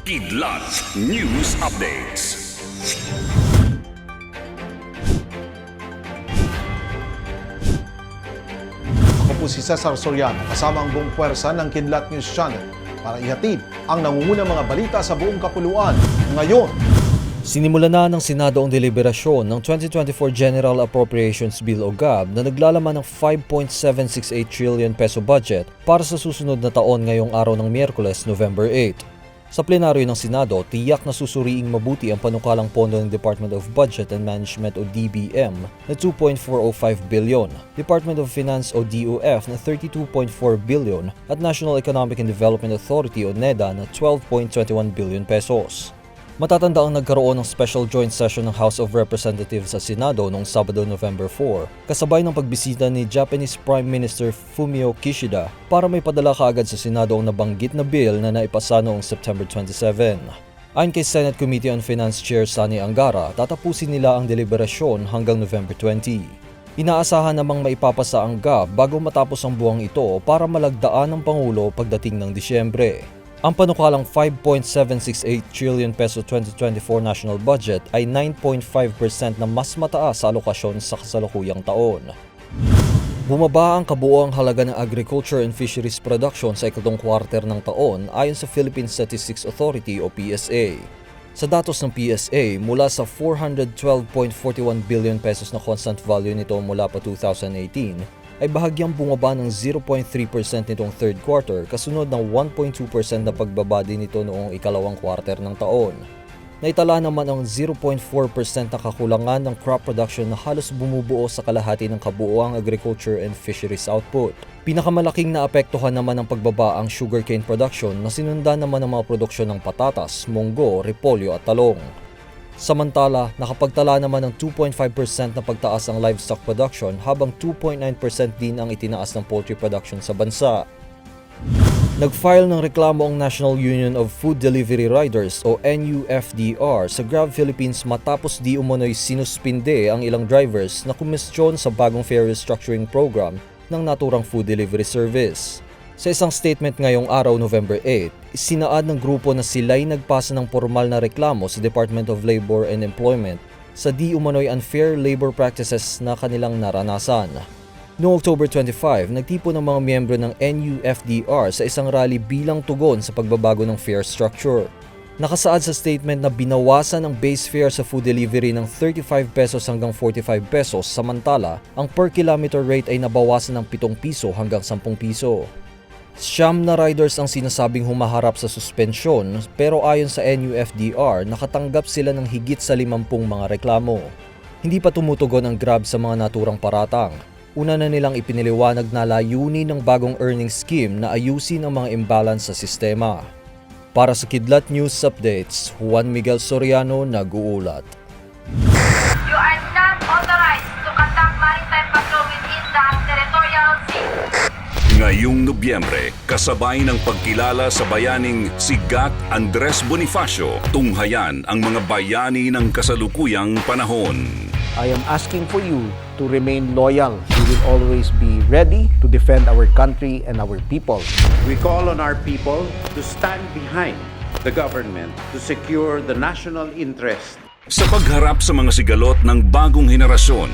Kidlat News Updates. Ako po si Cesar Soriano kasama ang buong puwersa ng Kidlat News Channel para ihatid ang nangungunang mga balita sa buong kapuluan ngayon. Sinimula na ng Senado ang deliberasyon ng 2024 General Appropriations Bill o GAB na naglalaman ng 5.768 trillion peso budget para sa susunod na taon ngayong araw ng Miyerkules, November 8. Sa plenaryo ng Senado, tiyak na susuriing mabuti ang panukalang pondo ng Department of Budget and Management o DBM na 2.405 billion, Department of Finance o DOF na 32.4 billion at National Economic and Development Authority o NEDA na 12.21 billion pesos. Matatanda ang nagkaroon ng special joint session ng House of Representatives sa Senado noong Sabado, November 4, kasabay ng pagbisita ni Japanese Prime Minister Fumio Kishida para may padala kaagad sa Senado ang nabanggit na bill na naipasa noong September 27. Ayon kay Senate Committee on Finance Chair Sani Angara, tatapusin nila ang deliberasyon hanggang November 20. Inaasahan namang maipapasa ang GAB bago matapos ang buwang ito para malagdaan ng Pangulo pagdating ng Disyembre. Ang panukalang 5.768 trillion peso 2024 national budget ay 9.5% na mas mataas sa alokasyon sa kasalukuyang taon. Bumaba ang kabuoang halaga ng agriculture and fisheries production sa ikatong kwarter ng taon ayon sa Philippine Statistics Authority o PSA. Sa datos ng PSA, mula sa 412.41 billion pesos na constant value nito mula pa 2018, ay bahagyang bumaba ng 0.3% nitong third quarter kasunod ng 1.2% na pagbaba din nito noong ikalawang quarter ng taon. Naitala naman ang 0.4% na kakulangan ng crop production na halos bumubuo sa kalahati ng kabuoang agriculture and fisheries output. Pinakamalaking naapektuhan naman ng pagbaba ang sugarcane production na sinundan naman ng mga produksyon ng patatas, munggo, repolyo at talong. Samantala, nakapagtala naman ng 2.5% na pagtaas ang livestock production habang 2.9% din ang itinaas ng poultry production sa bansa. Nag-file ng reklamo ang National Union of Food Delivery Riders o NUFDR sa Grab Philippines matapos di umano'y sinuspinde ang ilang drivers na kumestyon sa bagong fare restructuring program ng naturang food delivery service. Sa isang statement ngayong araw November 8, isinaad ng grupo na sila'y nagpasa ng formal na reklamo sa Department of Labor and Employment sa di umano'y unfair labor practices na kanilang naranasan. Noong October 25, nagtipo ng mga miyembro ng NUFDR sa isang rally bilang tugon sa pagbabago ng fare structure. Nakasaad sa statement na binawasan ang base fare sa food delivery ng 35 pesos hanggang 45 pesos samantala ang per kilometer rate ay nabawasan ng 7 piso hanggang 10 piso. Siyam na riders ang sinasabing humaharap sa suspensyon pero ayon sa NUFDR nakatanggap sila ng higit sa 50 mga reklamo. Hindi pa tumutugon ang Grab sa mga naturang paratang una na nilang ipiniliwanag na layunin ng bagong earnings scheme na ayusin ang mga imbalance sa sistema. Para sa Kidlat News Updates, Juan Miguel Soriano nag-uulat. You are not authorized to conduct maritime patrol within the territorial sea. Ngayong Nobyembre, kasabay ng pagkilala sa bayaning si Gat Andres Bonifacio, tunghayan ang mga bayani ng kasalukuyang panahon. I am asking for you to remain loyal. We will always be ready to defend our country and our people. We call on our people to stand behind the government to secure the national interest Sa pagharap sa mga sigalot ng bagong henerasyon,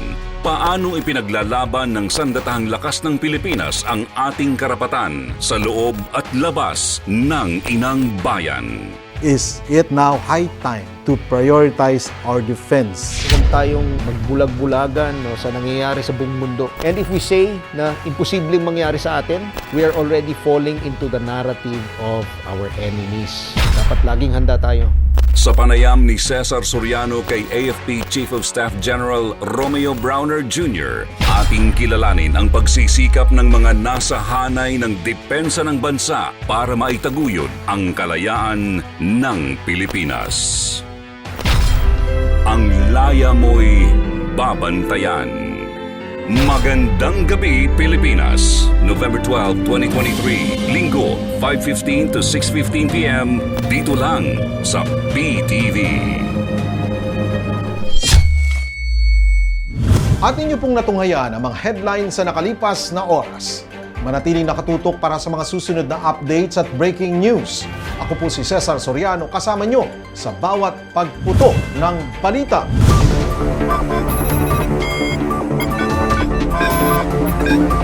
paano ipinaglalaban ng sandatahang lakas ng Pilipinas ang ating karapatan sa loob at labas ng inang bayan? Is it now high time to prioritize our defense? Huwag tayong magbulag-bulagan no, sa nangyayari sa buong mundo. And if we say na imposibleng mangyari sa atin, we are already falling into the narrative of our enemies. Dapat laging handa tayo. Sa panayam ni Cesar Soriano kay AFP Chief of Staff General Romeo Browner Jr., ating kilalanin ang pagsisikap ng mga nasa hanay ng depensa ng bansa para maitaguyod ang kalayaan ng Pilipinas. Ang laya mo'y babantayan. Magandang gabi, Pilipinas. November 12, 2023. Linggo, 5.15 to 6.15 p.m. Dito lang sa PTV. At inyo pong natunghayan ang mga headlines sa nakalipas na oras. Manatiling nakatutok para sa mga susunod na updates at breaking news. Ako po si Cesar Soriano kasama nyo sa bawat pagputo ng balita. Thank you.